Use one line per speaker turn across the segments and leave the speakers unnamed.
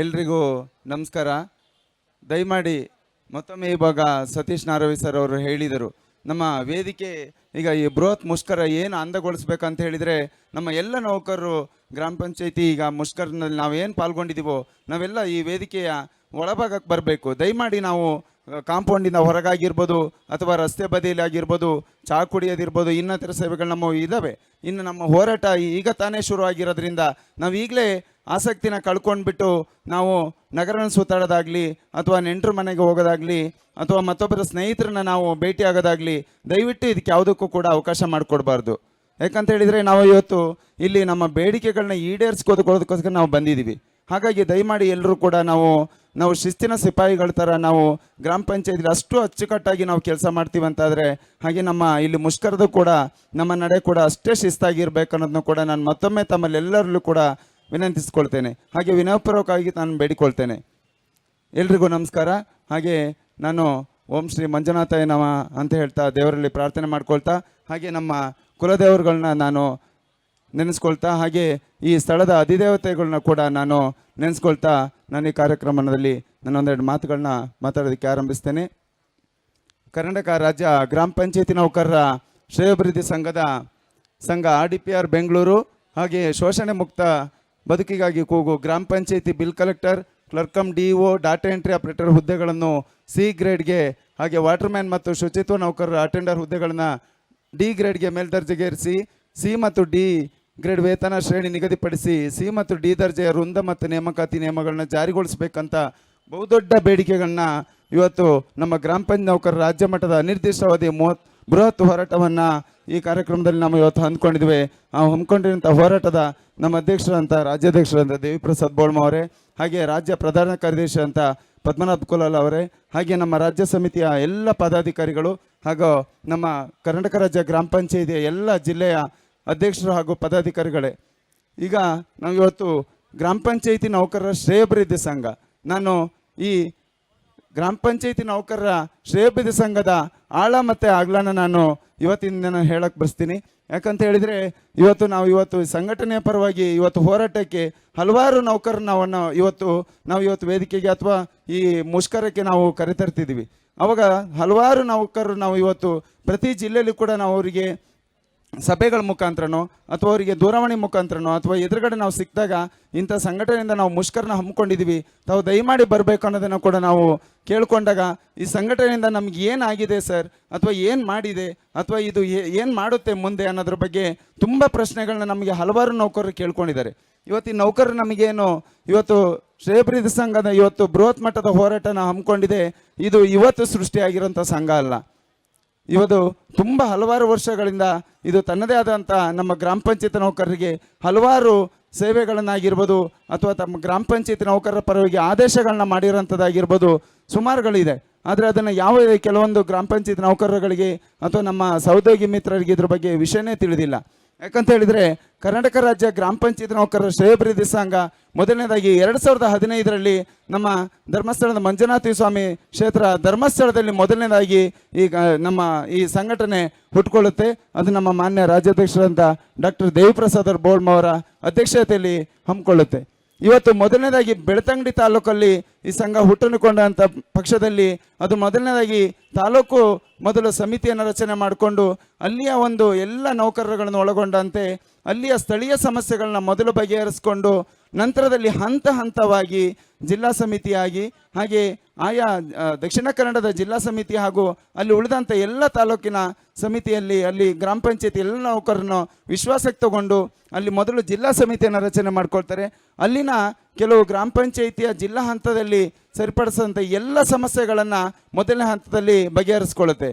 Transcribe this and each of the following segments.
ಎಲ್ರಿಗೂ ನಮಸ್ಕಾರ. ದಯಮಾಡಿ ಮತ್ತೊಮ್ಮೆ ಇವಾಗ ಸತೀಶ್ ನಾರವಿ ಸರ್ ಅವರು ಹೇಳಿದರು, ನಮ್ಮ ವೇದಿಕೆ, ಈಗ ಈ ಬೃಹತ್ ಮುಷ್ಕರ ಏನು ಅಂದಗೊಳಿಸ್ಬೇಕಂತ ಹೇಳಿದರೆ, ನಮ್ಮ ಎಲ್ಲ ನೌಕರರು, ಗ್ರಾಮ ಪಂಚಾಯತಿ ಈಗ ಮುಷ್ಕರನಲ್ಲಿ ನಾವು ಏನು ಪಾಲ್ಗೊಂಡಿದ್ದೀವೋ ನಾವೆಲ್ಲ ಈ ವೇದಿಕೆಯ ಒಳಭಾಗಕ್ಕೆ ಬರಬೇಕು. ದಯಮಾಡಿ ನಾವು ಕಾಂಪೌಂಡಿಂದ ಹೊರಗಾಗಿರ್ಬೋದು ಅಥವಾ ರಸ್ತೆ ಬದಿಯಲ್ಲಿ ಆಗಿರ್ಬೋದು ಚಹಾ ಕುಡಿಯೋದಿರ್ಬೋದು, ಇನ್ನಿತರ ಸೇವೆಗಳು ನಮ್ಮ ಇದ್ದಾವೆ ಇನ್ನು ನಮ್ಮ ಹೋರಾಟ ಈಗ ತಾನೇ ಶುರು ಆಗಿರೋದ್ರಿಂದ ನಾವು ಈಗಲೇ ಆಸಕ್ತಿನ ಕಳ್ಕೊಂಡ್ಬಿಟ್ಟು ನಾವು ನಗರನ ಸುತ್ತಾಡೋದಾಗಲಿ ಅಥವಾ ನೆಂಟರ ಮನೆಗೆ ಹೋಗೋದಾಗಲಿ ಅಥವಾ ಮತ್ತೊಬ್ಬರ ಸ್ನೇಹಿತರನ್ನ ನಾವು ಭೇಟಿ ಆಗೋದಾಗಲಿ ದಯವಿಟ್ಟು ಇದಕ್ಕೆ ಯಾವುದಕ್ಕೂ ಕೂಡ ಅವಕಾಶ ಮಾಡಿಕೊಡ್ಬಾರ್ದು. ಯಾಕಂತ ಹೇಳಿದರೆ ನಾವು ಇವತ್ತು ಇಲ್ಲಿ ನಮ್ಮ ಬೇಡಿಕೆಗಳನ್ನ ಈಡೇರಿಸ್ಕೋದಕ್ಕೋದಕ್ಕೋಸ್ಕರ ನಾವು ಬಂದಿದ್ದೀವಿ. ಹಾಗಾಗಿ ದಯಮಾಡಿ ಎಲ್ಲರೂ ಕೂಡ ನಾವು ನಾವು ಶಿಸ್ತಿನ ಸಿಪಾಯಿಗಳ ಥರ ನಾವು ಗ್ರಾಮ ಪಂಚಾಯತಿಲಿ ಅಷ್ಟು ಅಚ್ಚುಕಟ್ಟಾಗಿ ನಾವು ಕೆಲಸ ಮಾಡ್ತೀವಿ ಅಂತಾದರೆ, ಹಾಗೆ ನಮ್ಮ ಇಲ್ಲಿ ಮುಷ್ಕರದ್ದು ಕೂಡ, ನಮ್ಮ ನಡೆ ಕೂಡ ಅಷ್ಟೇ ಶಿಸ್ತಾಗಿರ್ಬೇಕು ಅನ್ನೋದನ್ನು ಕೂಡ ನಾನು ಮತ್ತೊಮ್ಮೆ ತಮ್ಮಲ್ಲೆಲ್ಲರಲ್ಲೂ ಕೂಡ ವಿನಂತಿಸ್ಕೊಳ್ತೇನೆ. ಹಾಗೆ ವಿನಯಪೂರ್ವಕವಾಗಿ ನಾನು ಬೇಡಿಕೊಳ್ತೇನೆ. ಎಲ್ರಿಗೂ ನಮಸ್ಕಾರ. ಹಾಗೆ ನಾನು ಓಂ ಶ್ರೀ ಮಂಜುನಾಥಯ್ಯ ನಮ ಅಂತ ಹೇಳ್ತಾ ದೇವರಲ್ಲಿ ಪ್ರಾರ್ಥನೆ ಮಾಡ್ಕೊಳ್ತಾ, ಹಾಗೆ ನಮ್ಮ ಕುಲದೇವರುಗಳನ್ನ ನಾನು ನೆನೆಸ್ಕೊಳ್ತಾ, ಹಾಗೆ ಈ ಸ್ಥಳದ ಅಧಿದೇವತೆಗಳನ್ನ ಕೂಡ ನಾನು ನೆನೆಸ್ಕೊಳ್ತಾ ನಾನು ಈ ಕಾರ್ಯಕ್ರಮದಲ್ಲಿ ನಾನು ಒಂದೆರಡು ಮಾತುಗಳನ್ನ ಮಾತಾಡೋದಕ್ಕೆ ಆರಂಭಿಸ್ತೇನೆ. ಕರ್ನಾಟಕ ರಾಜ್ಯ ಗ್ರಾಮ ಪಂಚಾಯತಿ ನೌಕರರ ಶ್ರೇಯೋಭಿವೃದ್ಧಿ ಸಂಘದ ಸಂಘ R D P R Bengaluru, ಹಾಗೆ ಶೋಷಣೆ ಮುಕ್ತ ಬದುಕಿಗಾಗಿ ಕೂಗು ಗ್ರಾಮ ಪಂಚಾಯತಿ bill collector clerk cum D O, data entry operator ಹುದ್ದೆಗಳನ್ನು ಸಿ ಗ್ರೇಡ್ಗೆ, ಹಾಗೆ ವಾಟರ್ಮ್ಯಾನ್ ಮತ್ತು ಶುಚಿತ್ವ ನೌಕರರ ಅಟೆಂಡರ್ ಹುದ್ದೆಗಳನ್ನು ಡಿ ಗ್ರೇಡ್ಗೆ ಮೇಲ್ದರ್ಜೆಗೇರಿಸಿ, ಸಿ ಮತ್ತು ಡಿ ಗ್ರೇಡ್ ವೇತನ ಶ್ರೇಣಿ ನಿಗದಿಪಡಿಸಿ ಸಿ ಮತ್ತು ಡಿ ದರ್ಜೆಯ ವೃಂದ ಮತ್ತು ನೇಮಕಾತಿ ನಿಯಮಗಳನ್ನ ಜಾರಿಗೊಳಿಸಬೇಕಂತ ಬಹುದೊಡ್ಡ ಬೇಡಿಕೆಗಳನ್ನ ಇವತ್ತು ನಮ್ಮ ಗ್ರಾಮ ಪಂಚಾಯತ್ ನೌಕರರ ರಾಜ್ಯ ಮಟ್ಟದ ಅನಿರ್ದಿಷ್ಟಾವಧಿ ಮೂವತ್, ಬೃಹತ್ ಹೋರಾಟವನ್ನು ಈ ಕಾರ್ಯಕ್ರಮದಲ್ಲಿ ನಾವು ಇವತ್ತು ಹಮ್ಮಿಕೊಂಡಿದ್ವಿ ಆ ಹಮ್ಮಿಕೊಂಡಿರುವಂಥ ಹೋರಾಟದ ನಮ್ಮ ಅಧ್ಯಕ್ಷರಂತ, ರಾಜ್ಯಾಧ್ಯಕ್ಷರಂತ ದೇವಿಪ್ರಸಾದ್ ಬೋಳ್ಮ ಅವರೇ, ಹಾಗೆ ರಾಜ್ಯ ಪ್ರಧಾನ ಕಾರ್ಯದರ್ಶಿ ಅಂತ ಪದ್ಮನಾಭ್ ಕುಲಾಲ್ ಅವರೇ, ಹಾಗೆ ನಮ್ಮ ರಾಜ್ಯ ಸಮಿತಿಯ ಎಲ್ಲ ಪದಾಧಿಕಾರಿಗಳು ಹಾಗೂ ನಮ್ಮ ಕರ್ನಾಟಕ ರಾಜ್ಯ ಗ್ರಾಮ ಪಂಚಾಯಿತಿಯ ಎಲ್ಲ ಜಿಲ್ಲೆಯ ಅಧ್ಯಕ್ಷರು ಹಾಗೂ ಪದಾಧಿಕಾರಿಗಳೇ. ಈಗ ನಾವು ಇವತ್ತು ಗ್ರಾಮ ಪಂಚಾಯಿತಿ ನೌಕರರ ಶ್ರೇಯಭಿವೃದ್ಧಿ ಸಂಘ. ನಾನು ಈ ಗ್ರಾಮ ಪಂಚಾಯಿತಿ ನೌಕರರ ಶ್ರೇಯಭಿವೃದ್ಧಿ ಸಂಘದ ಆಳ ಮತ್ತು ಆಗ್ಲನ್ನು ನಾನು ಇವತ್ತಿನ ದಿನ ಹೇಳಕ್ಕೆ ಬಯಸ್ತೀನಿ ಯಾಕಂತ ಹೇಳಿದರೆ ಇವತ್ತು ನಾವು ಇವತ್ತು ಸಂಘಟನೆಯ ಪರವಾಗಿ ಇವತ್ತು ಹೋರಾಟಕ್ಕೆ ಹಲವಾರು ನೌಕರರು ನಾವು ಇವತ್ತು ನಾವು ಇವತ್ತು ವೇದಿಕೆಗೆ ಅಥವಾ ಈ ಮುಷ್ಕರಕ್ಕೆ ನಾವು ಕರೆತರ್ತಿದ್ದೀವಿ. ಅವಾಗ ಹಲವಾರು ನೌಕರರು ನಾವು ಇವತ್ತು ಪ್ರತಿ ಜಿಲ್ಲೆಯಲ್ಲಿ ಕೂಡ ನಾವು ಅವರಿಗೆ ಸಭೆಗಳ ಮುಖಾಂತರನೋ ಅಥವಾ ಅವರಿಗೆ ದೂರವಾಣಿ ಮುಖಾಂತರನೋ ಅಥವಾ ಎದುರುಗಡೆ ನಾವು ಸಿಕ್ಕಿದಾಗ ಇಂಥ ಸಂಘಟನೆಯಿಂದ ನಾವು ಮುಷ್ಕರನ ಹಮ್ಮಿಕೊಂಡಿದ್ದೀವಿ, ತಾವು ದಯಮಾಡಿ ಬರಬೇಕು ಅನ್ನೋದನ್ನು ಕೂಡ ನಾವು ಕೇಳಿಕೊಂಡಾಗ ಈ ಸಂಘಟನೆಯಿಂದ ನಮ್ಗೆ ಏನಾಗಿದೆ ಸರ್? ಅಥವಾ ಏನು ಮಾಡಿದೆ? ಅಥವಾ ಇದು ಏನು ಮಾಡುತ್ತೆ ಮುಂದೆ ಅನ್ನೋದ್ರ ಬಗ್ಗೆ ತುಂಬ ಪ್ರಶ್ನೆಗಳನ್ನ ನಮಗೆ ಹಲವಾರು ನೌಕರರು ಕೇಳ್ಕೊಂಡಿದ್ದಾರೆ. ಇವತ್ತು ಈ ನೌಕರರು ನಮಗೇನು ಇವತ್ತು ಶ್ರೇಯಪ್ರೀತಿ ಸಂಘದ, ಇವತ್ತು ಬೃಹತ್ ಮಟ್ಟದ ಹೋರಾಟನ ಹಮ್ಮಿಕೊಂಡಿದೆ, ಇದು ಇವತ್ತು ಸೃಷ್ಟಿಯಾಗಿರುವಂಥ ಸಂಘ ಅಲ್ಲ. ಇವತ್ತು ತುಂಬ ಹಲವಾರು ವರ್ಷಗಳಿಂದ ಇದು ತನ್ನದೇ ಆದಂಥ ನಮ್ಮ ಗ್ರಾಮ ಪಂಚಾಯತ್ ನೌಕರರಿಗೆ ಹಲವಾರು ಸೇವೆಗಳನ್ನಾಗಿರ್ಬೋದು ಅಥವಾ ತಮ್ಮ ಗ್ರಾಮ ಪಂಚಾಯತ್ ನೌಕರರ ಪರವಾಗಿ ಆದೇಶಗಳನ್ನ ಮಾಡಿರೋಂಥದ್ದಾಗಿರ್ಬೋದು ಸುಮಾರುಗಳಿದೆ. ಆದರೆ ಅದನ್ನು ಯಾವ ಕೆಲವೊಂದು ಗ್ರಾಮ ಪಂಚಾಯತ್ ನೌಕರರುಗಳಿಗೆ ಅಥವಾ ನಮ್ಮ ಸಹೋದ್ಯೋಗಿ ಮಿತ್ರರಿಗೆ ಇದ್ರ ಬಗ್ಗೆ ವಿಷಯನೇ ತಿಳಿದಿಲ್ಲ. ಯಾಕಂತ ಹೇಳಿದರೆ ಕರ್ನಾಟಕ ರಾಜ್ಯ ಗ್ರಾಮ ಪಂಚಾಯತ್ ನೌಕರರ ಶ್ರೇಯಭಿವೃದ್ಧಿ ಸಂಘ ಮೊದಲನೇದಾಗಿ ಎರಡು ಸಾವಿರದ ಹದಿನೈದರಲ್ಲಿ ನಮ್ಮ ಧರ್ಮಸ್ಥಳದ ಮಂಜುನಾಥ ಸ್ವಾಮಿ ಕ್ಷೇತ್ರ ಧರ್ಮಸ್ಥಳದಲ್ಲಿ ಮೊದಲನೇದಾಗಿ ಈಗ ನಮ್ಮ ಈ ಸಂಘಟನೆ ಹುಟ್ಟುಕೊಳ್ಳುತ್ತೆ ಅದು ನಮ್ಮ ಮಾನ್ಯ ರಾಜ್ಯಾಧ್ಯಕ್ಷರಂತ ಡಾಕ್ಟರ್ ದೇವಿಪ್ರಸಾದ್ ಬೋಳ್ಮ ಅವರ ಅಧ್ಯಕ್ಷತೆಯಲ್ಲಿ ಹಮ್ಮಿಕೊಳ್ಳುತ್ತೆ. ಇವತ್ತು ಮೊದಲನೇದಾಗಿ ಬೆಳ್ತಂಗಡಿ ತಾಲೂಕಲ್ಲಿ ಈ ಸಂಘ ಹುಟ್ಟುಕೊಂಡಂಥ ಪಕ್ಷದಲ್ಲಿ ಅದು ಮೊದಲನೇದಾಗಿ ತಾಲೂಕು ಮೊದಲು ಸಮಿತಿಯನ್ನು ರಚನೆ ಮಾಡಿಕೊಂಡು ಅಲ್ಲಿಯ ಒಂದು ಎಲ್ಲ ನೌಕರರುಗಳನ್ನು ಒಳಗೊಂಡಂತೆ ಅಲ್ಲಿಯ ಸ್ಥಳೀಯ ಸಮಸ್ಯೆಗಳನ್ನ ಮೊದಲು ಬಗೆಹರಿಸ್ಕೊಂಡು ನಂತರದಲ್ಲಿ ಹಂತ ಹಂತವಾಗಿ ಜಿಲ್ಲಾ ಸಮಿತಿಯಾಗಿ ಹಾಗೆ ಆಯಾ ದಕ್ಷಿಣ ಕನ್ನಡದ ಜಿಲ್ಲಾ ಸಮಿತಿ ಹಾಗೂ ಅಲ್ಲಿ ಉಳಿದಂಥ ಎಲ್ಲ ತಾಲೂಕಿನ ಸಮಿತಿಯಲ್ಲಿ ಅಲ್ಲಿ ಗ್ರಾಮ ಪಂಚಾಯತಿ ಎಲ್ಲ ನೌಕರನ್ನು ವಿಶ್ವಾಸಕ್ಕೆ ತಗೊಂಡು ಅಲ್ಲಿ ಮೊದಲು ಜಿಲ್ಲಾ ಸಮಿತಿಯನ್ನು ರಚನೆ ಮಾಡ್ಕೊಳ್ತಾರೆ. ಅಲ್ಲಿನ ಕೆಲವು ಗ್ರಾಮ ಪಂಚಾಯಿತಿಯ ಜಿಲ್ಲಾ ಹಂತದಲ್ಲಿ ಸರಿಪಡಿಸಿದಂಥ ಎಲ್ಲ ಸಮಸ್ಯೆಗಳನ್ನು ಮೊದಲನೇ ಹಂತದಲ್ಲಿ ಬಗೆಹರಿಸ್ಕೊಳ್ಳುತ್ತೆ.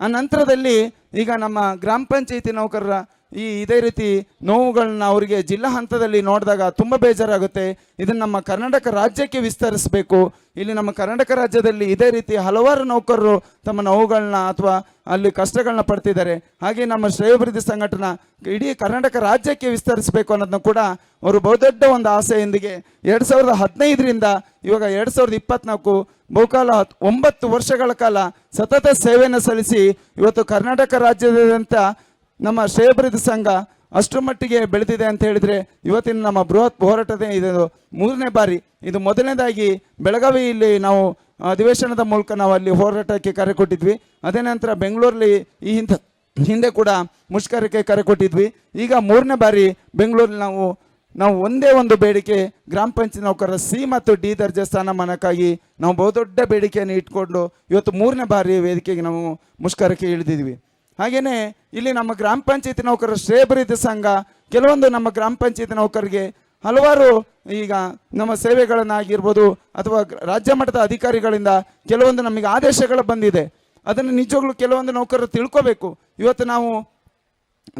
ಆ ನಂತರದಲ್ಲಿ ಈಗ ನಮ್ಮ ಗ್ರಾಮ ಪಂಚಾಯಿತಿ ನೌಕರರ ಈ ಇದೇ ರೀತಿ ನೋವುಗಳನ್ನ ಅವರಿಗೆ ಜಿಲ್ಲಾ ಹಂತದಲ್ಲಿ ನೋಡಿದಾಗ ತುಂಬ ಬೇಜಾರಾಗುತ್ತೆ. ಇದನ್ನು ನಮ್ಮ ಕರ್ನಾಟಕ ರಾಜ್ಯಕ್ಕೆ ವಿಸ್ತರಿಸಬೇಕು. ಇಲ್ಲಿ ನಮ್ಮ ಕರ್ನಾಟಕ ರಾಜ್ಯದಲ್ಲಿ ಇದೇ ರೀತಿ ಹಲವಾರು ನೌಕರರು ತಮ್ಮ ನೋವುಗಳನ್ನ ಅಥವಾ ಅಲ್ಲಿ ಕಷ್ಟಗಳನ್ನ ಪಡ್ತಿದ್ದಾರೆ. ಹಾಗೆ ನಮ್ಮ ಶ್ರೇಯೋಭಿವೃದ್ಧಿ ಸಂಘಟನಾ ಇಡೀ ಕರ್ನಾಟಕ ರಾಜ್ಯಕ್ಕೆ ವಿಸ್ತರಿಸಬೇಕು ಅನ್ನೋದನ್ನು ಕೂಡ ಅವರು ಬಹುದೊಡ್ಡ ಒಂದು ಆಸೆಯೊಂದಿಗೆ ಎರಡು ಸಾವಿರದ ಹದಿನೈದರಿಂದ ಇವಾಗ ಎರಡು ಸಾವಿರದ ಇಪ್ಪತ್ನಾಲ್ಕು ಬಹುಕಾಲ ಒಂಬತ್ತು ವರ್ಷಗಳ ಕಾಲ ಸತತ ಸೇವೆಯನ್ನು ಸಲ್ಲಿಸಿ ಇವತ್ತು ಕರ್ನಾಟಕ ರಾಜ್ಯದಾದ್ಯಂತ ನಮ್ಮ ಶ್ರೇಯಭರಿತ ಸಂಘ ಅಷ್ಟರ ಮಟ್ಟಿಗೆ ಬೆಳೆದಿದೆ ಅಂತ ಹೇಳಿದರೆ ಇವತ್ತಿನ ನಮ್ಮ ಬೃಹತ್ ಹೋರಾಟದ ಇದು ಮೂರನೇ ಬಾರಿ, ಇದು ಮೊದಲನೇದಾಗಿ ಬೆಳಗಾವಿಯಲ್ಲಿ ನಾವು ಅಧಿವೇಶನದ ಮೂಲಕ ನಾವು ಅಲ್ಲಿ ಹೋರಾಟಕ್ಕೆ ಕರೆ ಕೊಟ್ಟಿದ್ವಿ. ಅದೇ ನಂತರ ಬೆಂಗಳೂರಲ್ಲಿ ಈ ಹಿಂದೆ ಹಿಂದೆ ಕೂಡ ಮುಷ್ಕರಕ್ಕೆ ಕರೆ ಕೊಟ್ಟಿದ್ವಿ. ಈಗ ಮೂರನೇ ಬಾರಿ ಬೆಂಗಳೂರಲ್ಲಿ ನಾವು ನಾವು ಒಂದೇ ಒಂದು ಬೇಡಿಕೆ, ಗ್ರಾಮ ಪಂಚಾಯತ್ ನೌಕರರ ಸಿ ಮತ್ತು ಡಿ ದರ್ಜೆ ಸ್ಥಾನಮಾನಕ್ಕಾಗಿ ನಾವು ಬಹುದೊಡ್ಡ ಬೇಡಿಕೆಯನ್ನು ಇಟ್ಕೊಂಡು ಇವತ್ತು ಮೂರನೇ ಬಾರಿ ವೇದಿಕೆಗೆ ನಾವು ಮುಷ್ಕರಕ್ಕೆ ಇಳಿದಿದ್ವಿ. ಹಾಗೆಯೇ ಇಲ್ಲಿ ನಮ್ಮ ಗ್ರಾಮ ಪಂಚಾಯತಿ ನೌಕರರ ಶ್ರೇಯಭಿವೃದ್ಧಿ ಸಂಘ, ಕೆಲವೊಂದು ನಮ್ಮ ಗ್ರಾಮ ಪಂಚಾಯತಿ ನೌಕರರಿಗೆ ಹಲವಾರು ಈಗ ನಮ್ಮ ಸೇವೆಗಳನ್ನಾಗಿರ್ಬೋದು ಅಥವಾ ರಾಜ್ಯ ಮಟ್ಟದ ಅಧಿಕಾರಿಗಳಿಂದ ಕೆಲವೊಂದು ನಮಗೆ ಆದೇಶಗಳು ಬಂದಿದೆ. ಅದನ್ನು ನಿಜವಾಗ್ಲೂ ಕೆಲವೊಂದು ನೌಕರರು ತಿಳ್ಕೋಬೇಕು. ಇವತ್ತು ನಾವು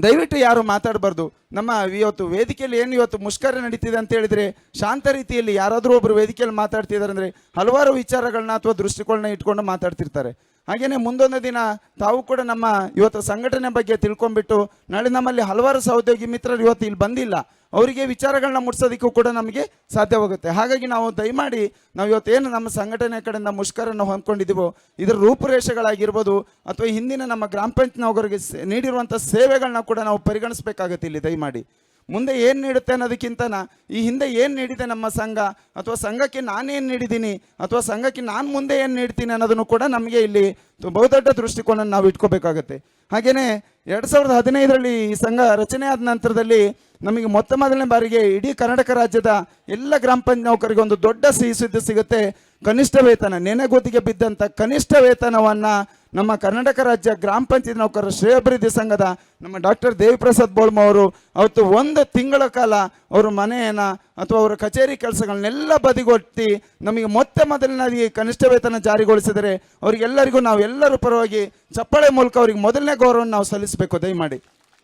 ದಯವಿಟ್ಟು ಯಾರು ಮಾತಾಡಬಾರ್ದು. ನಮ್ಮ ಇವತ್ತು ವೇದಿಕೆಯಲ್ಲಿ ಏನು ಇವತ್ತು ಮುಷ್ಕರ ನಡೀತಿದೆ ಅಂತ ಹೇಳಿದರೆ ಶಾಂತ ರೀತಿಯಲ್ಲಿ ಯಾರಾದರೂ ಒಬ್ಬರು ವೇದಿಕೆಯಲ್ಲಿ ಮಾತಾಡ್ತಿದ್ದಾರೆ ಅಂದರೆ ಹಲವಾರು ವಿಚಾರಗಳನ್ನ ಅಥವಾ ದೃಷ್ಟಿಕೋನ ಇಟ್ಕೊಂಡು ಮಾತಾಡ್ತಿರ್ತಾರೆ. ಹಾಗೆಯೇ ಮುಂದೊಂದು ದಿನ ತಾವು ಕೂಡ ನಮ್ಮ ಇವತ್ತು ಸಂಘಟನೆ ಬಗ್ಗೆ ತಿಳ್ಕೊಂಡ್ಬಿಟ್ಟು ನಾಳೆ ನಮ್ಮಲ್ಲಿ ಹಲವಾರು ಸಹೋದ್ಯೋಗಿ ಮಿತ್ರರು ಇವತ್ತು ಇಲ್ಲಿ ಬಂದಿಲ್ಲ. ಅವರಿಗೆ ವಿಚಾರಗಳನ್ನ ಮುಟ್ಸೋದಕ್ಕೂ ಕೂಡ ನಮಗೆ ಸಾಧ್ಯವಾಗುತ್ತೆ. ಹಾಗಾಗಿ ನಾವು ದಯಮಾಡಿ ನಾವು ಇವತ್ತೇನು ನಮ್ಮ ಸಂಘಟನೆ ಕಡೆಯಿಂದ ಮುಷ್ಕರನ್ನು ಹೊಂದ್ಕೊಂಡಿದ್ದೀವೋ, ಇದರ ರೂಪುರೇಷೆಗಳಾಗಿರ್ಬೋದು ಅಥವಾ ಹಿಂದಿನ ನಮ್ಮ ಗ್ರಾಮ ಪಂಚಾಯತ್ನವರಿಗೆ ನೀಡಿರುವಂಥ ಸೇವೆಗಳನ್ನ ಕೂಡ ನಾವು ಪರಿಗಣಿಸಬೇಕಾಗುತ್ತೆ ಇಲ್ಲಿ ದಯಮಾಡಿ. ಮುಂದೆ ಏನು ನೀಡುತ್ತೆ ಅನ್ನೋದಕ್ಕಿಂತ ಈ ಹಿಂದೆ ಏನು ನೀಡಿದೆ ನಮ್ಮ ಸಂಘ, ಅಥವಾ ಸಂಘಕ್ಕೆ ನಾನೇನು ನೀಡಿದ್ದೀನಿ, ಅಥವಾ ಸಂಘಕ್ಕೆ ನಾನು ಮುಂದೆ ಏನು ನೀಡ್ತೀನಿ ಅನ್ನೋದನ್ನು ಕೂಡ ನಮಗೆ ಇಲ್ಲಿ ಬಹುದೊಡ್ಡ ದೃಷ್ಟಿಕೋನ ನಾವು ಇಟ್ಕೋಬೇಕಾಗತ್ತೆ. ಹಾಗೆಯೇ ಎರಡು ಸಾವಿರದ ಹದಿನೈದರಲ್ಲಿ ಈ ಸಂಘ ರಚನೆ ಆದ ನಂತರದಲ್ಲಿ ನಮಗೆ ಮೊತ್ತ ಮೊದಲನೇ ಬಾರಿಗೆ ಇಡೀ ಕರ್ನಾಟಕ ರಾಜ್ಯದ ಎಲ್ಲ ಗ್ರಾಮ ಪಂಚಾಯತ್ ನೌಕರಿಗೆ ಒಂದು ದೊಡ್ಡ ಸಿಹಿ ಸುದ್ದಿ ಸಿಗುತ್ತೆ. ಕನಿಷ್ಠ ವೇತನ ನೆನೆಗೋದಿಗೆ ಬಿದ್ದಂಥ ಕನಿಷ್ಠ ವೇತನವನ್ನು ನಮ್ಮ ಕರ್ನಾಟಕ ರಾಜ್ಯ ಗ್ರಾಮ ಪಂಚಾಯತ್ ನೌಕರರ ಶ್ರೇಯಾಭಿವೃದ್ಧಿ ಸಂಘದ ನಮ್ಮ ಡಾಕ್ಟರ್ ದೇವಿಪ್ರಸಾದ್ ಬೋಳ್ಮ ಅವರು ಅವತ್ತು ಒಂದು ತಿಂಗಳ ಕಾಲ ಅವರ ಮನೆಯನ್ನು ಅಥವಾ ಅವರ ಕಚೇರಿ ಕೆಲಸಗಳನ್ನೆಲ್ಲ ಬದಿಗೊತ್ತಿ ನಮಗೆ ಮೊತ್ತ ಮೊದಲನೇದಾಗಿ ಕನಿಷ್ಠ ವೇತನ ಜಾರಿಗೊಳಿಸಿದರೆ ಅವರಿಗೆಲ್ಲರಿಗೂ ನಾವು ಎಲ್ಲರೂ ಪರವಾಗಿ ಚಪ್ಪಾಳೆ ಮೂಲಕ ಅವರಿಗೆ ಮೊದಲನೇ ಗೌರವವನ್ನು ನಾವು ಸಲ್ಲಿಸಬೇಕು, ದಯಮಾಡಿ.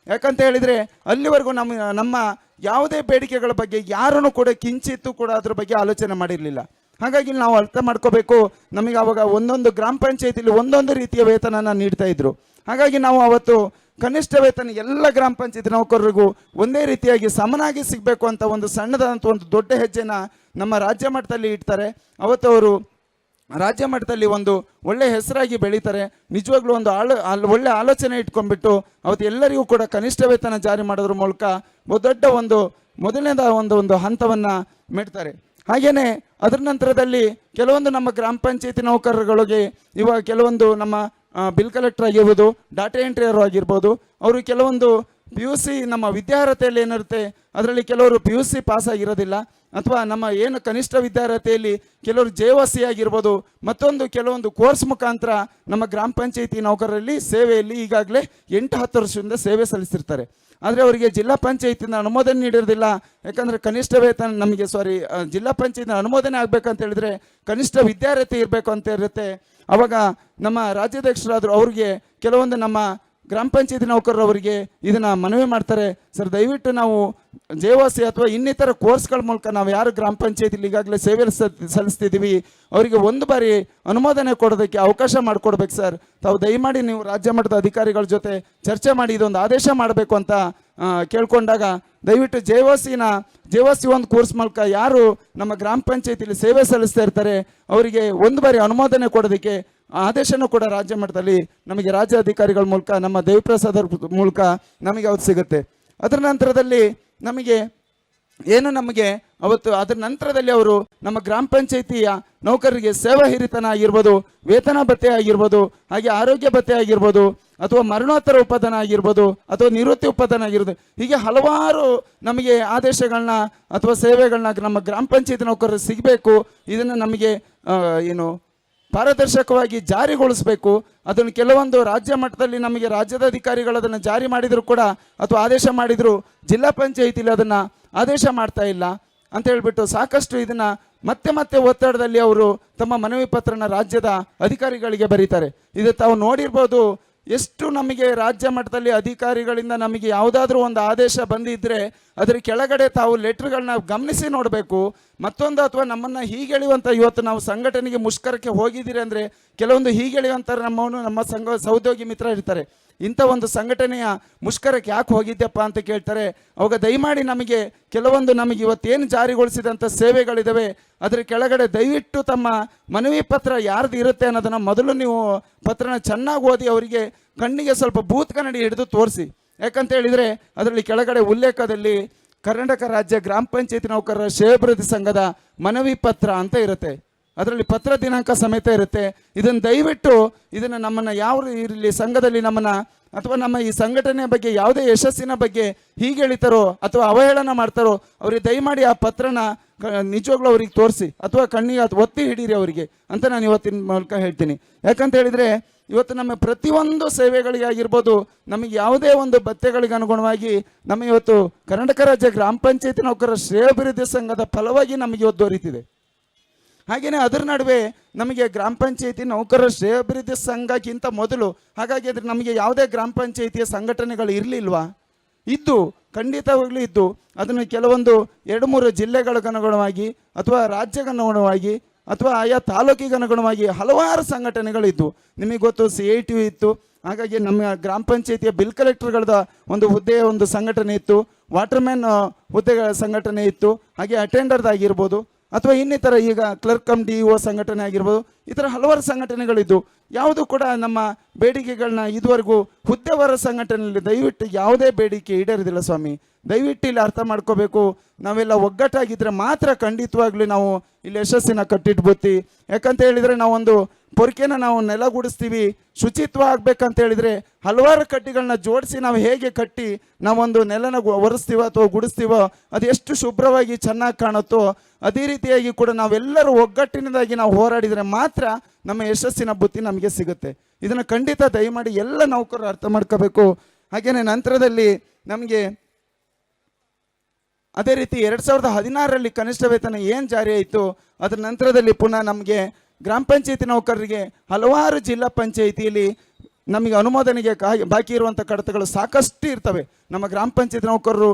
ಯಾಕಂತ ಹೇಳಿದರೆ ಅಲ್ಲಿವರೆಗೂ ನಮ್ಮ ನಮ್ಮ ಯಾವುದೇ ಬೇಡಿಕೆಗಳ ಬಗ್ಗೆ ಯಾರನ್ನು ಕೂಡ ಕಿಂಚಿತ್ತೂ ಕೂಡ ಅದ್ರ ಬಗ್ಗೆ ಆಲೋಚನೆ ಮಾಡಿರಲಿಲ್ಲ. ಹಾಗಾಗಿ ನಾವು ಅರ್ಥ ಮಾಡ್ಕೋಬೇಕು. ನಮಗೆ ಆವಾಗ ಒಂದೊಂದು ಗ್ರಾಮ ಪಂಚಾಯತಿಲಿ ಒಂದೊಂದು ರೀತಿಯ ವೇತನನ ನೀಡ್ತಾ ಇದ್ರು. ಹಾಗಾಗಿ ನಾವು ಅವತ್ತು ಕನಿಷ್ಠ ವೇತನ ಎಲ್ಲ ಗ್ರಾಮ ಪಂಚಾಯತ್ ನೌಕರರಿಗೂ ಒಂದೇ ರೀತಿಯಾಗಿ ಸಮನಾಗಿ ಸಿಗಬೇಕು ಅಂತ ಒಂದು ಸಣ್ಣದಾದಂಥ ಒಂದು ದೊಡ್ಡ ಹೆಜ್ಜೆನ ನಮ್ಮ ರಾಜ್ಯ ಮಟ್ಟದಲ್ಲಿ ಇಡ್ತಾರೆ. ಅವತ್ತು ಅವರು ರಾಜ್ಯ ಮಟ್ಟದಲ್ಲಿ ಒಂದು ಒಳ್ಳೆ ಹೆಸರಾಗಿ ಬೆಳೀತಾರೆ. ನಿಜವಾಗ್ಲೂ ಒಂದು ಆಲೋ, ಒಳ್ಳೆ ಆಲೋಚನೆ ಇಟ್ಕೊಂಡ್ಬಿಟ್ಟು ಅವತ್ತು ಎಲ್ಲರಿಗೂ ಕೂಡ ಕನಿಷ್ಠ ವೇತನ ಜಾರಿ ಮಾಡೋದ್ರ ಮೂಲಕ ದೊಡ್ಡ ಒಂದು ಮೊದಲನೇದ ಒಂದು ಒಂದು ಹಂತವನ್ನು ಮೆಡ್ತಾರೆ ಹಾಗೆಯೇ ಅದರ ನಂತರದಲ್ಲಿ ಕೆಲವೊಂದು ನಮ್ಮ ಗ್ರಾಮ ಪಂಚಾಯತಿ ನೌಕರರುಗಳಿಗೆ ಇವಾಗ ಕೆಲವೊಂದು ನಮ್ಮ ಬಿಲ್ ಕಲೆಕ್ಟರ್ ಆಗಿರ್ಬೋದು ಡಾಟಾ ಎಂಟ್ರಿಯರು ಆಗಿರ್ಬೋದು ಅವರು ಕೆಲವೊಂದು ಪಿ ಯು ಸಿ ನಮ್ಮ ವಿದ್ಯಾರ್ಹತೆಯಲ್ಲಿ ಏನಿರುತ್ತೆ, ಅದರಲ್ಲಿ ಕೆಲವರು ಪಿ ಯು ಸಿ ಪಾಸ್ ಆಗಿರೋದಿಲ್ಲ ಅಥವಾ ನಮ್ಮ ಏನು ಕನಿಷ್ಠ ವಿದ್ಯಾರ್ಹತೆಯಲ್ಲಿ ಕೆಲವರು ಜೆ ಒ ಆಗಿರ್ಬೋದು, ಮತ್ತೊಂದು ಕೆಲವೊಂದು ಕೋರ್ಸ್ ಮುಖಾಂತರ ನಮ್ಮ ಗ್ರಾಮ ಪಂಚಾಯಿತಿ ನೌಕರರಲ್ಲಿ ಸೇವೆಯಲ್ಲಿ ಈಗಾಗಲೇ ಎಂಟು ಹತ್ತು ವರ್ಷದಿಂದ ಸೇವೆ ಸಲ್ಲಿಸಿರ್ತಾರೆ. ಆದರೆ ಅವರಿಗೆ ಜಿಲ್ಲಾ ಪಂಚಾಯಿತಿಯಿಂದ ಅನುಮೋದನೆ ನೀಡಿರೋದಿಲ್ಲ, ಯಾಕಂದರೆ ಕನಿಷ್ಠ ವೇತನ ನಮಗೆ ಸಾರಿ ಜಿಲ್ಲಾ ಪಂಚಾಯತಿನ ಅನುಮೋದನೆ ಆಗಬೇಕಂತ ಹೇಳಿದ್ರೆ ಕನಿಷ್ಠ ವಿದ್ಯಾರ್ಹತೆ ಇರಬೇಕು ಅಂತ ಇರುತ್ತೆ. ಅವಾಗ ನಮ್ಮ ರಾಜ್ಯಾಧ್ಯಕ್ಷರಾದರು ಅವ್ರಿಗೆ ಕೆಲವೊಂದು ನಮ್ಮ ಗ್ರಾಮ ಪಂಚಾಯತಿ ನೌಕರರವರಿಗೆ ಇದನ್ನು ಮನವಿ ಮಾಡ್ತಾರೆ. ಸರ್, ದಯವಿಟ್ಟು ನಾವು ಜೇವಾಸಿ ಅಥವಾ ಇನ್ನಿತರ ಕೋರ್ಸ್ಗಳ ಮೂಲಕ ನಾವು ಯಾರು ಗ್ರಾಮ ಪಂಚಾಯತಿಲಿ ಈಗಾಗಲೇ ಸೇವೆ ಸಲ್ಲಿಸ್ತಿದ್ದೀವಿ, ಅವರಿಗೆ ಒಂದು ಬಾರಿ ಅನುಮೋದನೆ ಕೊಡೋದಕ್ಕೆ ಅವಕಾಶ ಮಾಡಿಕೊಡ್ಬೇಕು ಸರ್. ತಾವು ದಯಮಾಡಿ ನೀವು ರಾಜ್ಯ ಮಟ್ಟದ ಅಧಿಕಾರಿಗಳ ಜೊತೆ ಚರ್ಚೆ ಮಾಡಿ, ಇದೊಂದು ಆದೇಶ ಮಾಡಬೇಕು ಅಂತ ಕೇಳಿಕೊಂಡಾಗ ದಯವಿಟ್ಟು ಜೇವಾಸಿನ ಜೇವಾಸಿ ಒಂದು ಕೋರ್ಸ್ ಮೂಲಕ ಯಾರು ನಮ್ಮ ಗ್ರಾಮ ಪಂಚಾಯತಿಲಿ ಸೇವೆ ಸಲ್ಲಿಸ್ತಾ ಇರ್ತಾರೆ, ಅವರಿಗೆ ಒಂದು ಬಾರಿ ಅನುಮೋದನೆ ಕೊಡೋದಕ್ಕೆ ಆದೇಶನೂ ಕೂಡ ರಾಜ್ಯ ಮಟ್ಟದಲ್ಲಿ ನಮಗೆ ರಾಜ್ಯ ಅಧಿಕಾರಿಗಳ ಮೂಲಕ, ನಮ್ಮ ದೇವಿಪ್ರಸಾದ್ ಅವ್ರ ಮೂಲಕ ನಮಗೆ ಅವತ್ತು ಸಿಗುತ್ತೆ. ಅದರ ನಂತರದಲ್ಲಿ ನಮಗೆ ಏನು ನಮಗೆ ಅವತ್ತು ಅದರ ನಂತರದಲ್ಲಿ ಅವರು ನಮ್ಮ ಗ್ರಾಮ ಪಂಚಾಯಿತಿಯ ನೌಕರರಿಗೆ ಸೇವಾ ಹಿರಿತನ ಆಗಿರ್ಬೋದು, ವೇತನ ಭತ್ಯೆ ಆಗಿರ್ಬೋದು, ಹಾಗೆ ಆರೋಗ್ಯ ಭತ್ಯೆ ಆಗಿರ್ಬೋದು, ಅಥವಾ ಮರಣೋತ್ತರ ಉಪದಾನ ಆಗಿರ್ಬೋದು, ಅಥವಾ ನಿವೃತ್ತಿ ಉಪದಾನ ಆಗಿರ್ಬೋದು, ಹೀಗೆ ಹಲವಾರು ನಮಗೆ ಆದೇಶಗಳನ್ನ ಅಥವಾ ಸೇವೆಗಳನ್ನ ನಮ್ಮ ಗ್ರಾಮ ಪಂಚಾಯತ್ ನೌಕರರು ಸಿಗಬೇಕು. ಇದನ್ನು ನಮಗೆ ಏನು ಪಾರದರ್ಶಕವಾಗಿ ಜಾರಿಗೊಳಿಸಬೇಕು. ಅದನ್ನು ಕೆಲವೊಂದು ರಾಜ್ಯ ಮಟ್ಟದಲ್ಲಿ ನಮಗೆ ರಾಜ್ಯದ ಅಧಿಕಾರಿಗಳು ಅದನ್ನು ಜಾರಿ ಮಾಡಿದರೂ ಕೂಡ ಅಥವಾ ಆದೇಶ ಮಾಡಿದರೂ ಜಿಲ್ಲಾ ಪಂಚಾಯಿತಿಲಿ ಅದನ್ನು ಆದೇಶ ಮಾಡ್ತಾ ಇಲ್ಲ ಅಂತ ಹೇಳಿಬಿಟ್ಟು ಸಾಕಷ್ಟು ಇದನ್ನು ಮತ್ತೆ ಮತ್ತೆ ಒತ್ತಡದಲ್ಲಿ ಅವರು ತಮ್ಮ ಮನವಿ ಪತ್ರನ ರಾಜ್ಯದ ಅಧಿಕಾರಿಗಳಿಗೆ ಬರೀತಾರೆ. ಇದು ತಾವು ನೋಡಿರ್ಬೋದು ಎಷ್ಟು ನಮಗೆ ರಾಜ್ಯ ಮಟ್ಟದಲ್ಲಿ ಅಧಿಕಾರಿಗಳಿಂದ ನಮಗೆ ಯಾವುದಾದ್ರೂ ಒಂದು ಆದೇಶ ಬಂದಿದ್ದರೆ ಅದರ ಕೆಳಗಡೆ ತಾವು ಲೆಟ್ರ್ಗಳನ್ನ ಗಮನಿಸಿ ನೋಡಬೇಕು. ಮತ್ತೊಂದು ಅಥವಾ ನಮ್ಮನ್ನು ಹೀಗೆಳೆಯುವಂಥ ಇವತ್ತು ನಾವು ಸಂಘಟನೆಗೆ ಮುಷ್ಕರಕ್ಕೆ ಹೋಗಿದ್ದೀರಿ ಅಂದರೆ ಕೆಲವೊಂದು ಹೀಗೆಳೆಯುವಂಥ ನಮ್ಮವನು ನಮ್ಮ ಸಂಘ ಸಹೋದ್ಯೋಗಿ ಮಿತ್ರ ಇರ್ತಾರೆ. ಇಂಥ ಒಂದು ಸಂಘಟನೆಯ ಮುಷ್ಕರಕ್ಕೆ ಯಾಕೆ ಹೋಗಿದ್ದೆಪ್ಪ ಅಂತ ಕೇಳ್ತಾರೆ. ಅವಾಗ ದಯಮಾಡಿ ನಮಗೆ ಕೆಲವೊಂದು ನಮಗೆ ಇವತ್ತೇನು ಜಾರಿಗೊಳಿಸಿದಂಥ ಸೇವೆಗಳಿದ್ದಾವೆ ಅದರ ಕೆಳಗಡೆ ದಯವಿಟ್ಟು ತಮ್ಮ ಮನವಿ ಪತ್ರ ಯಾರ್ದು ಇರುತ್ತೆ ಅನ್ನೋದನ್ನು ಮೊದಲು ನೀವು ಪತ್ರನ ಚೆನ್ನಾಗಿ ಓದಿ ಅವರಿಗೆ ಕಣ್ಣಿಗೆ ಸ್ವಲ್ಪ ಬೂತ್ ಕನ್ನಡಿ ಹಿಡಿದು ತೋರಿಸಿ. ಯಾಕಂತ ಹೇಳಿದರೆ ಅದರಲ್ಲಿ ಕೆಳಗಡೆ ಉಲ್ಲೇಖದಲ್ಲಿ ಕರ್ನಾಟಕ ರಾಜ್ಯ ಗ್ರಾಮ ಪಂಚಾಯತಿ ನೌಕರರ ಶ್ರೇಯಭಿವೃದ್ಧಿ ಸಂಘದ ಮನವಿ ಪತ್ರ ಅಂತ ಇರುತ್ತೆ. ಅದರಲ್ಲಿ ಪತ್ರ ದಿನಾಂಕ ಸಮೇತ ಇರುತ್ತೆ. ಇದನ್ನು ದಯವಿಟ್ಟು ಇದನ್ನು ನಮ್ಮನ್ನು ಯಾವ ಇರಲಿ ಸಂಘದಲ್ಲಿ ನಮ್ಮನ್ನು ಅಥವಾ ನಮ್ಮ ಈ ಸಂಘಟನೆಯ ಬಗ್ಗೆ ಯಾವುದೇ ಯಶಸ್ಸಿನ ಬಗ್ಗೆ ಹೀಗೆ ಹೇಳ್ತಾರೋ ಅಥವಾ ಅವಹೇಳನ ಮಾಡ್ತಾರೋ, ಅವ್ರಿಗೆ ದಯಮಾಡಿ ಆ ಪತ್ರನ ನಿಜವಾಗ್ಲೂ ಅವ್ರಿಗೆ ತೋರಿಸಿ, ಅಥವಾ ಕಣ್ಣಿಗೆ ಅದು ಒತ್ತಿ ಹಿಡೀರಿ ಅವರಿಗೆ ಅಂತ ನಾನು ಇವತ್ತಿನ ಮೂಲಕ ಹೇಳ್ತೀನಿ. ಯಾಕಂತ ಹೇಳಿದರೆ, ಇವತ್ತು ನಮ್ಮ ಪ್ರತಿಯೊಂದು ಸೇವೆಗಳಿಗೆ ಆಗಿರ್ಬೋದು, ನಮಗೆ ಯಾವುದೇ ಒಂದು ಭತ್ಯೆಗಳಿಗೆ ಅನುಗುಣವಾಗಿ ನಮ್ಮ ಇವತ್ತು ಕರ್ನಾಟಕ ರಾಜ್ಯ ಗ್ರಾಮ ಪಂಚಾಯತಿ ನೌಕರರ ಶ್ರೇಯಾಭಿವೃದ್ಧಿ ಸಂಘದ ಫಲವಾಗಿ ನಮಗೆ ಇವತ್ತು ದೊರೀತಿದೆ. ಹಾಗೆಯೇ ಅದರ ನಡುವೆ ನಮಗೆ ಗ್ರಾಮ ಪಂಚಾಯಿತಿ ನೌಕರರ ಶ್ರೇಯಾಭಿವೃದ್ಧಿ ಸಂಘಕ್ಕಿಂತ ಮೊದಲು ಹಾಗಾಗಿ ಅದ್ರ ನಮಗೆ ಯಾವುದೇ ಗ್ರಾಮ ಪಂಚಾಯಿತಿಯ ಸಂಘಟನೆಗಳು ಇರಲಿಲ್ವಾ? ಇದ್ದು, ಖಂಡಿತವಾಗ್ಲೂ ಇದ್ದು, ಅದನ್ನು ಕೆಲವೊಂದು ಎರಡು ಮೂರು ಜಿಲ್ಲೆಗಳಿಗನುಗುಣವಾಗಿ ಅಥವಾ ರಾಜ್ಯಗನುಗುಣವಾಗಿ ಅಥವಾ ಆಯಾ ತಾಲೂಕಿಗೆ ಅನುಗುಣವಾಗಿ ಹಲವಾರು ಸಂಘಟನೆಗಳಿದ್ದು ನಿಮಗೆ ಗೊತ್ತು ಸಿ ಐ ಟಿ ಇತ್ತು, ಹಾಗಾಗಿ ನಮ್ಮ ಗ್ರಾಮ ಪಂಚಾಯಿತಿಯ ಬಿಲ್ ಕಲೆಕ್ಟರ್ಗಳದ ಒಂದು ಹುದ್ದೆಯ ಒಂದು ಸಂಘಟನೆ ಇತ್ತು, ವಾಟರ್ಮ್ಯಾನ್ ಹುದ್ದೆಗಳ ಸಂಘಟನೆ ಇತ್ತು, ಹಾಗೆ ಅಟೆಂಡರ್ದಾಗಿರ್ಬೋದು ಅಥವಾ ಇನ್ನಿತರ ಈಗ ಕ್ಲರ್ಕ್ ಕಮ್ ಡಿ ಒ ಸಂಘಟನೆ ಆಗಿರ್ಬೋದು ಈ ಥರ ಹಲವಾರು ಸಂಘಟನೆಗಳಿದ್ದು, ಯಾವುದು ಕೂಡ ನಮ್ಮ ಬೇಡಿಕೆಗಳನ್ನ ಇದುವರೆಗೂ ಹುದ್ದೆವರ ಸಂಘಟನೆಯಲ್ಲಿ ದಯವಿಟ್ಟು ಯಾವುದೇ ಬೇಡಿಕೆ ಈಡೇರಿದಿಲ್ಲ ಸ್ವಾಮಿ. ದಯವಿಟ್ಟು ಇಲ್ಲಿ ಅರ್ಥ ಮಾಡ್ಕೋಬೇಕು. ನಾವೆಲ್ಲ ಒಗ್ಗಟ್ಟಾಗಿದ್ದರೆ ಮಾತ್ರ ಖಂಡಿತವಾಗ್ಲೂ ನಾವು ಇಲ್ಲಿ ಯಶಸ್ಸಿನ ಕಟ್ಟಿಟ್ಬೋತಿ ಯಾಕಂತ ಹೇಳಿದರೆ ನಾವೊಂದು ಪೊರಿಕೆನ ನಾವು ನೆಲಗೂಡಿಸ್ತೀವಿ. ಶುಚಿತ್ವ ಆಗ್ಬೇಕಂತ ಹೇಳಿದರೆ ಹಲವಾರು ಕಡ್ಡಿಗಳನ್ನ ಜೋಡಿಸಿ ನಾವು ಹೇಗೆ ಕಟ್ಟಿ ನಾವೊಂದು ನೆಲನ ಒರೆಸ್ತೀವೋ ಅಥವಾ ಗುಡಿಸ್ತೀವೋ ಅದು ಎಷ್ಟು ಶುಭ್ರವಾಗಿ ಚೆನ್ನಾಗಿ ಕಾಣುತ್ತೋ ಅದೇ ರೀತಿಯಾಗಿ ಕೂಡ ನಾವೆಲ್ಲರೂ ಒಗ್ಗಟ್ಟಿನದಾಗಿ ನಾವು ಹೋರಾಡಿದರೆ ಮಾತ್ರ ನಮ್ಮ ಯಶಸ್ಸಿನ ಬುತ್ತಿ ನಮಗೆ ಸಿಗುತ್ತೆ. ಇದನ್ನು ಖಂಡಿತ ದಯಮಾಡಿ ಎಲ್ಲ ನೌಕರರು ಅರ್ಥ ಮಾಡ್ಕೋಬೇಕು. ಹಾಗೆಯೇ ನಂತರದಲ್ಲಿ ನಮಗೆ ಅದೇ ರೀತಿ ಎರಡು ಸಾವಿರದ ಹದಿನಾರರಲ್ಲಿ ಕನಿಷ್ಠ ವೇತನ ಏನು ಜಾರಿ ಆಯಿತು, ಅದರ ನಂತರದಲ್ಲಿ ಪುನಃ ನಮಗೆ ಗ್ರಾಮ ಪಂಚಾಯತಿ ನೌಕರರಿಗೆ ಹಲವಾರು ಜಿಲ್ಲಾ ಪಂಚಾಯಿತಿಯಲ್ಲಿ ನಮಗೆ ಅನುಮೋದನೆಗೆ ಬಾಕಿ ಇರುವಂಥ ಕಡತಗಳು ಸಾಕಷ್ಟು ಇರ್ತವೆ. ನಮ್ಮ ಗ್ರಾಮ ಪಂಚಾಯತಿ ನೌಕರರು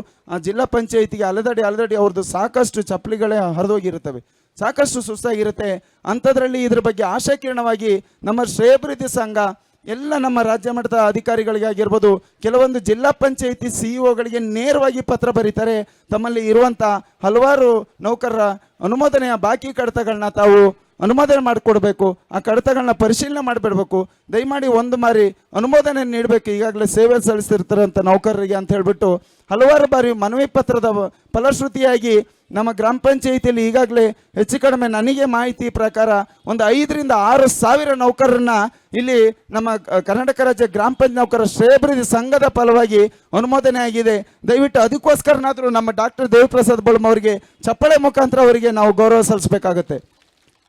ಜಿಲ್ಲಾ ಪಂಚಾಯಿತಿಗೆ ಅಲೆದಡಿ ಅಲೆದಡಿ ಅವ್ರದ್ದು ಸಾಕಷ್ಟು ಚಪ್ಪಲಿಗಳೇ ಹರಿದೋಗಿರುತ್ತವೆ. ಸಾಕಷ್ಟು ಸುಸ್ತಾಗಿರುತ್ತೆ. ಅಂಥದ್ರಲ್ಲಿ ಇದ್ರ ಬಗ್ಗೆ ಆಶಾಕಿರಣವಾಗಿ ನಮ್ಮ ಶ್ರೇಯಭಿವೃದ್ಧಿ ಸಂಘ, ಎಲ್ಲ ನಮ್ಮ ರಾಜ್ಯ ಮಟ್ಟದ ಅಧಿಕಾರಿಗಳಿಗೆ ಆಗಿರ್ಬೋದು ಕೆಲವೊಂದು ಜಿಲ್ಲಾ ಪಂಚಾಯಿತಿ ಸಿಇಒಗಳಿಗೆ ನೇರವಾಗಿ ಪತ್ರ ಬರೀತಾರೆ. ತಮ್ಮಲ್ಲಿ ಇರುವಂಥ ಹಲವಾರು ನೌಕರರ ಅನುಮೋದನೆಯ ಬಾಕಿ ಕಡತಗಳನ್ನ ತಾವು ಅನುಮೋದನೆ ಮಾಡಿಕೊಡ್ಬೇಕು, ಆ ಕಡತಗಳನ್ನ ಪರಿಶೀಲನೆ ಮಾಡಿಬಿಡ್ಬೇಕು. ದಯಮಾಡಿ ಒಂದು ಮಾರಿ ಅನುಮೋದನೆ ನೀಡಬೇಕು, ಈಗಾಗಲೇ ಸೇವೆ ಸಲ್ಲಿಸ್ತಿರ್ತಾರಂಥ ನೌಕರರಿಗೆ ಅಂತ ಹೇಳಿಬಿಟ್ಟು ಹಲವಾರು ಬಾರಿ ಮನವಿ ಪತ್ರದ ಫಲಶ್ರುತಿಯಾಗಿ ನಮ್ಮ ಗ್ರಾಮ ಪಂಚಾಯಿತಿಯಲ್ಲಿ ಈಗಾಗಲೇ ಹೆಚ್ಚು ಕಡಿಮೆ ನನಗೆ ಮಾಹಿತಿ ಪ್ರಕಾರ ಒಂದು ಐದರಿಂದ ಆರು ಸಾವಿರ ನೌಕರರನ್ನ ಇಲ್ಲಿ ನಮ್ಮ ಕರ್ನಾಟಕ ರಾಜ್ಯ ಗ್ರಾಮ ಪಂಚಾಯತ್ ನೌಕರರ ಶ್ರೇಯಭಿವೃದ್ಧಿ ಸಂಘದ ಫಲವಾಗಿ ಅನುಮೋದನೆ ಆಗಿದೆ. ದಯವಿಟ್ಟು ಅದಕ್ಕೋಸ್ಕರನಾದರೂ ನಮ್ಮ ಡಾಕ್ಟರ್ ದೇವಿಪ್ರಸಾದ್ ಬಳ್ಮ ಅವರಿಗೆ, ಚಪ್ಪಳೆ ಮುಖಾಂತರ ಅವರಿಗೆ ನಾವು ಗೌರವ ಸಲ್ಲಿಸಬೇಕಾಗುತ್ತೆ.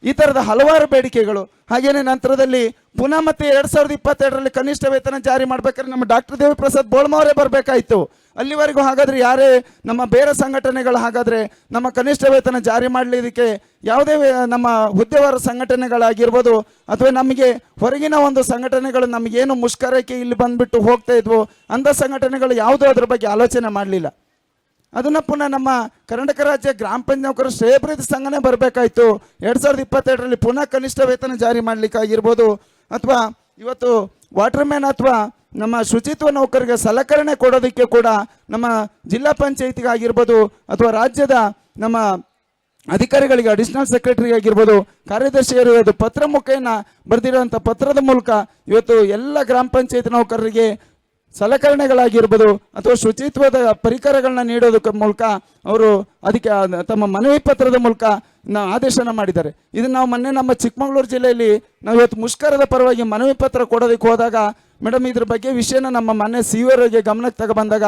ಈ ಥರದ ಹಲವಾರು ಬೇಡಿಕೆಗಳು. ಹಾಗೇನೆ ನಂತರದಲ್ಲಿ ಪುನಃ ಮತ್ತೆ ಎರಡು ಸಾವಿರದ ಇಪ್ಪತ್ತೆರಡರಲ್ಲಿ ಕನಿಷ್ಠ ವೇತನ ಜಾರಿ ಮಾಡ್ಬೇಕಾದ್ರೆ ನಮ್ಮ ಡಾಕ್ಟರ್ ದೇವಿಪ್ರಸಾದ್ ಪ್ರಸಾದ್ ಬೋಳ್ಮಾವರೆ ಬರಬೇಕಾಯಿತು. ಅಲ್ಲಿವರೆಗೂ ಹಾಗಾದ್ರೆ ಯಾರೇ ನಮ್ಮ ಬೇರೆ ಸಂಘಟನೆಗಳು ಹಾಗಾದ್ರೆ ನಮ್ಮ ಕನಿಷ್ಠ ವೇತನ ಜಾರಿ ಮಾಡಲಿದ್ದಕ್ಕೆ ಯಾವುದೇ ನಮ್ಮ ಹುದ್ದೆವಾರ ಸಂಘಟನೆಗಳಾಗಿರ್ಬೋದು ಅಥವಾ ನಮಗೆ ಹೊರಗಿನ ಒಂದು ಸಂಘಟನೆಗಳು ನಮಗೇನು ಮುಷ್ಕರಕ್ಕೆ ಇಲ್ಲಿ ಬಂದ್ಬಿಟ್ಟು ಹೋಗ್ತಾ ಇದ್ವು, ಅಂಥ ಸಂಘಟನೆಗಳು ಯಾವುದೂ ಅದ್ರ ಬಗ್ಗೆ ಆಲೋಚನೆ ಮಾಡಲಿಲ್ಲ. ಅದನ್ನ ಪುನಃ ನಮ್ಮ ಕರ್ನಾಟಕ ರಾಜ್ಯ ಗ್ರಾಮ ಪಂಚಾಯತ್ ನೌಕರರು ಶ್ರೇಯಭಿವೃದ್ಧಿ ಸಂಘನೇ ಬರಬೇಕಾಯಿತು. ಎರಡು ಸಾವಿರದ ಇಪ್ಪತ್ತೆರಡರಲ್ಲಿ ಪುನಃ ಕನಿಷ್ಠ ವೇತನ ಜಾರಿ ಮಾಡಲಿಕ್ಕಾಗಿರ್ಬೋದು. ಅಥವಾ ಇವತ್ತು ವಾಟರ್ಮ್ಯಾನ್ ಅಥವಾ ನಮ್ಮ ಶುಚಿತ್ವ ನೌಕರಿಗೆ ಸಲಕರಣೆ ಕೊಡೋದಕ್ಕೆ ಕೂಡ ನಮ್ಮ ಜಿಲ್ಲಾ ಪಂಚಾಯಿತಿಗಾಗಿರ್ಬೋದು ಅಥವಾ ರಾಜ್ಯದ ನಮ್ಮ ಅಧಿಕಾರಿಗಳಿಗೆ ಅಡಿಷನಲ್ ಸೆಕ್ರೆಟರಿ ಆಗಿರ್ಬೋದು, ಕಾರ್ಯದರ್ಶಿಯರು ಅದು ಪತ್ರ ಮುಖೇನ ಬರೆದಿರುವಂಥ ಪತ್ರದ ಮೂಲಕ ಇವತ್ತು ಎಲ್ಲ ಗ್ರಾಮ ಪಂಚಾಯತ್ ನೌಕರರಿಗೆ ಸಲಕರಣೆಗಳಾಗಿರ್ಬೋದು ಅಥವಾ ಶುಚಿತ್ವದ ಪರಿಕರಗಳನ್ನ ನೀಡೋದಕ್ಕೆ ಮೂಲಕ ಅವರು ಅದಕ್ಕೆ ತಮ್ಮ ಮನವಿ ಪತ್ರದ ಮೂಲಕ ಆದೇಶನ ಮಾಡಿದ್ದಾರೆ. ಇದನ್ನು ನಾವು ಮೊನ್ನೆ ನಮ್ಮ ಚಿಕ್ಕಮಗಳೂರು ಜಿಲ್ಲೆಯಲ್ಲಿ ನಾವು ಇವತ್ತು ಮುಷ್ಕರದ ಪರವಾಗಿ ಮನವಿ ಪತ್ರ ಕೊಡೋದಕ್ಕೆ ಹೋದಾಗ, ಮೇಡಮ್ ಇದ್ರ ಬಗ್ಗೆ ವಿಷಯನ ನಮ್ಮ ಮೊನ್ನೆ ಸಿ ಗಮನಕ್ಕೆ ತಗೊಬಂದಾಗ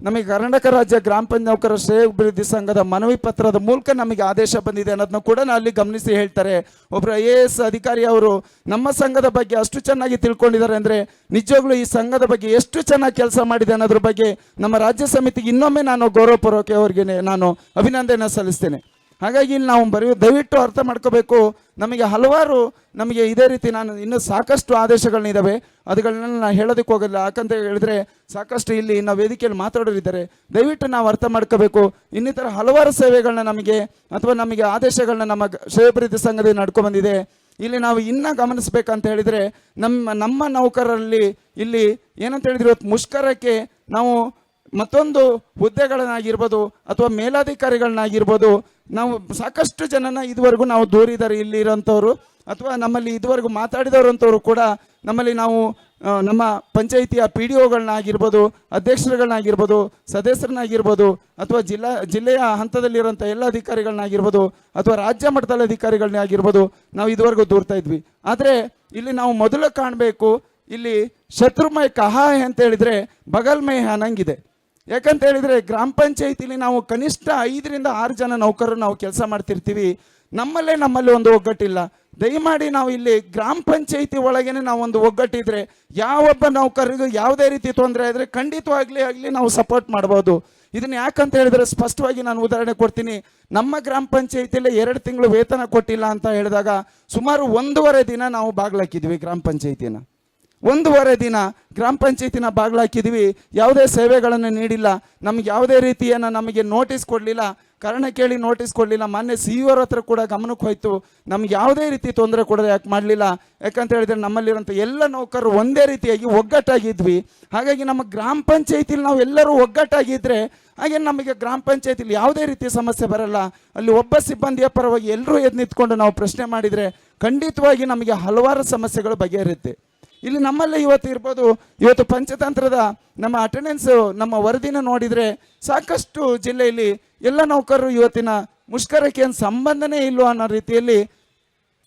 ನಮಗೆ ಕರ್ನಾಟಕ ರಾಜ್ಯ ಗ್ರಾಮ ಪಂಚಾಯತ್ ನೌಕರ ಶ್ರೇಯೋಭಿವೃದ್ಧಿ ಸಂಘದ ಮನವಿ ಪತ್ರದ ಮೂಲಕ ನಮಗೆ ಆದೇಶ ಬಂದಿದೆ ಅನ್ನೋದನ್ನ ಕೂಡ ನಾನು ಅಲ್ಲಿ ಗಮನಿಸಿ ಹೇಳ್ತಾರೆ. ಒಬ್ಬರು ಐ ಎ ಎಸ್ ಅಧಿಕಾರಿ ಅವರು ನಮ್ಮ ಸಂಘದ ಬಗ್ಗೆ ಅಷ್ಟು ಚೆನ್ನಾಗಿ ತಿಳ್ಕೊಂಡಿದ್ದಾರೆ ಅಂದರೆ ನಿಜವಾಗ್ಲೂ ಈ ಸಂಘದ ಬಗ್ಗೆ ಎಷ್ಟು ಚೆನ್ನಾಗಿ ಕೆಲಸ ಮಾಡಿದೆ ಅನ್ನೋದ್ರ ಬಗ್ಗೆ ನಮ್ಮ ರಾಜ್ಯ ಸಮಿತಿಗೆ ಇನ್ನೊಮ್ಮೆ ನಾನು ಗೌರವಪೂರ್ವಕ ಅವ್ರಿಗೆ ನಾನು ಅಭಿನಂದನೆ ಸಲ್ಲಿಸ್ತೇನೆ. ಹಾಗಾಗಿ ಇಲ್ಲಿ ನಾವು ಬರೆಯೋ ದಯವಿಟ್ಟು ಅರ್ಥ ಮಾಡ್ಕೋಬೇಕು. ನಮಗೆ ಹಲವಾರು ನಮಗೆ ಇದೇ ರೀತಿ ನಾನು ಇನ್ನೂ ಸಾಕಷ್ಟು ಆದೇಶಗಳನ್ನಿದ್ದಾವೆ ಅದುಗಳನ್ನ ನಾನು ಹೇಳೋದಕ್ಕೆ ಹೋಗಲ್ಲ. ಯಾಕಂತ ಹೇಳಿದ್ರೆ ಸಾಕಷ್ಟು ಇಲ್ಲಿ ಇನ್ನು ವೇದಿಕೆಯಲ್ಲಿ ಮಾತಾಡೋರಿದ್ದಾರೆ. ದಯವಿಟ್ಟು ನಾವು ಅರ್ಥ ಮಾಡ್ಕೋಬೇಕು. ಇನ್ನಿತರ ಹಲವಾರು ಸೇವೆಗಳನ್ನ ನಮಗೆ ಅಥವಾ ನಮಗೆ ಆದೇಶಗಳನ್ನ ನಮ್ಮ ಶಿವಪ್ರೀತಿ ಸಂಘದಲ್ಲಿ ನಡ್ಕೊಂಡ್ಬಂದಿದೆ ಇಲ್ಲಿ ನಾವು ಇನ್ನೂ ಗಮನಿಸ್ಬೇಕಂತ ಹೇಳಿದರೆ ನಮ್ಮ ನಮ್ಮ ನೌಕರರಲ್ಲಿ ಇಲ್ಲಿ ಏನಂತ ಹೇಳಿದ್ರೆ ಇವತ್ತು ಮುಷ್ಕರಕ್ಕೆ ನಾವು ಮತ್ತೊಂದು ಹುದ್ದೆಗಳನ್ನಾಗಿರ್ಬೋದು ಅಥವಾ ಮೇಲಾಧಿಕಾರಿಗಳನ್ನಾಗಿರ್ಬೋದು, ನಾವು ಸಾಕಷ್ಟು ಜನನ ಇದುವರೆಗೂ ನಾವು ದೂರಿದ್ದಾರೆ ಇಲ್ಲಿ ಇರೋಂಥವ್ರು, ಅಥವಾ ನಮ್ಮಲ್ಲಿ ಇದುವರೆಗೂ ಮಾತಾಡಿದವರು ಅಂಥವ್ರು ಕೂಡ ನಮ್ಮಲ್ಲಿ ನಾವು ನಮ್ಮ ಪಂಚಾಯಿತಿಯ ಪಿ ಡಿ ಒಗಳನ್ನಾಗಿರ್ಬೋದು, ಅಧ್ಯಕ್ಷರುಗಳನ್ನಾಗಿರ್ಬೋದು, ಸದಸ್ಯರನ್ನಾಗಿರ್ಬೋದು, ಅಥವಾ ಜಿಲ್ಲಾ, ಜಿಲ್ಲೆಯ ಹಂತದಲ್ಲಿರುವಂಥ ಎಲ್ಲ ಅಧಿಕಾರಿಗಳನ್ನಾಗಿರ್ಬೋದು, ಅಥವಾ ರಾಜ್ಯ ಮಟ್ಟದ ಅಧಿಕಾರಿಗಳನ್ನೇ ಆಗಿರ್ಬೋದು, ನಾವು ಇದುವರೆಗೂ ದೂರ್ತಾ ಇದ್ವಿ. ಆದರೆ ಇಲ್ಲಿ ನಾವು ಮೊದಲು ಕಾಣಬೇಕು, ಇಲ್ಲಿ ಶತ್ರುಮಯ ಕಹಾಯ ಅಂತ ಹೇಳಿದರೆ ಬಗಲ್ಮಯ ಅನ್ನಂಗಿದೆ ಯಾಕಂತ ಹೇಳಿದ್ರೆ ಗ್ರಾಮ ಪಂಚಾಯತಿಲಿ ನಾವು ಕನಿಷ್ಠ ಐದರಿಂದ ಆರು ಜನ ನೌಕರರು ನಾವು ಕೆಲಸ ಮಾಡ್ತಿರ್ತೀವಿ. ನಮ್ಮಲ್ಲೇ ನಮ್ಮಲ್ಲಿ ಒಂದು ಒಗ್ಗಟ್ಟಿಲ್ಲ. ದಯಮಾಡಿ ನಾವು ಇಲ್ಲಿ ಗ್ರಾಮ ಪಂಚಾಯತಿ ಒಳಗೇನೆ ನಾವು ಒಂದು ಒಗ್ಗಟ್ಟಿದ್ರೆ ಯಾವೊಬ್ಬ ನೌಕರರಿಗೂ ಯಾವುದೇ ರೀತಿ ತೊಂದರೆ ಆದರೆ ಖಂಡಿತವಾಗ್ಲಿ ಆಗಲಿ ನಾವು ಸಪೋರ್ಟ್ ಮಾಡ್ಬೋದು. ಇದನ್ನ ಯಾಕಂತ ಹೇಳಿದ್ರೆ ಸ್ಪಷ್ಟವಾಗಿ ನಾನು ಉದಾಹರಣೆ ಕೊಡ್ತೀನಿ. ನಮ್ಮ ಗ್ರಾಮ ಪಂಚಾಯತಿಯಲ್ಲಿ ಎರಡು ತಿಂಗಳು ವೇತನ ಕೊಟ್ಟಿಲ್ಲ ಅಂತ ಹೇಳಿದಾಗ ಸುಮಾರು ಒಂದೂವರೆ ದಿನ ನಾವು ಬಾಗ್ಲಾಕಿದ್ವಿ ಗ್ರಾಮ ಪಂಚಾಯತಿನ. ಒಂದೂವರೆ ದಿನ ಗ್ರಾಮ ಪಂಚಾಯತಿನ ಬಾಗ್ಲಾಕಿದ್ವಿ ಯಾವುದೇ ಸೇವೆಗಳನ್ನು ನೀಡಿಲ್ಲ. ನಮ್ಗೆ ಯಾವುದೇ ರೀತಿಯನ್ನು ನಮಗೆ ನೋಟಿಸ್ ಕೊಡಲಿಲ್ಲ. ಕಾರಣ ಕೇಳಿ ನೋಟಿಸ್ ಕೊಡಲಿಲ್ಲ. ಮೊನ್ನೆ ಸಿ ಅವ್ರ ಹತ್ರ ಕೂಡ ಗಮನಕ್ಕೆ ಹೋಯಿತು. ನಮ್ಗೆ ಯಾವುದೇ ರೀತಿ ತೊಂದರೆ ಕೊಡೋದು ಯಾಕೆ ಮಾಡಲಿಲ್ಲ. ಯಾಕಂತ ಹೇಳಿದ್ರೆ ನಮ್ಮಲ್ಲಿರುವಂಥ ಎಲ್ಲ ನೌಕರರು ಒಂದೇ ರೀತಿಯಾಗಿ ಒಗ್ಗಟ್ಟಾಗಿದ್ವಿ. ಹಾಗಾಗಿ ನಮ್ಮ ಗ್ರಾಮ ಪಂಚಾಯತಿಲಿ ನಾವು ಎಲ್ಲರೂ ಒಗ್ಗಟ್ಟಾಗಿದ್ದರೆ ಹಾಗೆ ನಮಗೆ ಗ್ರಾಮ ಪಂಚಾಯತಿಲಿ ಯಾವುದೇ ರೀತಿಯ ಸಮಸ್ಯೆ ಬರಲ್ಲ. ಅಲ್ಲಿ ಒಬ್ಬ ಸಿಬ್ಬಂದಿಯ ಪರವಾಗಿ ಎಲ್ಲರೂ ಎದ್ದು ನಿಂತ್ಕೊಂಡು ನಾವು ಪ್ರಶ್ನೆ ಮಾಡಿದರೆ ಖಂಡಿತವಾಗಿ ನಮಗೆ ಹಲವಾರು ಸಮಸ್ಯೆಗಳು ಬಗೆಹರುತ್ತೆ. ಇಲ್ಲಿ ನಮ್ಮಲ್ಲೇ ಇವತ್ತು ಇರ್ಬೋದು. ಇವತ್ತು ಪಂಚತಂತ್ರದ ನಮ್ಮ ಅಟೆಂಡೆನ್ಸ್ ನಮ್ಮ ವರದಿನ ನೋಡಿದರೆ ಸಾಕಷ್ಟು ಜಿಲ್ಲೆಯಲ್ಲಿ ಎಲ್ಲ ನೌಕರರು ಇವತ್ತಿನ ಮುಷ್ಕರಕ್ಕೆ ಏನು ಸಂಬಂಧನೇ ಇಲ್ಲವೋ ಅನ್ನೋ ರೀತಿಯಲ್ಲಿ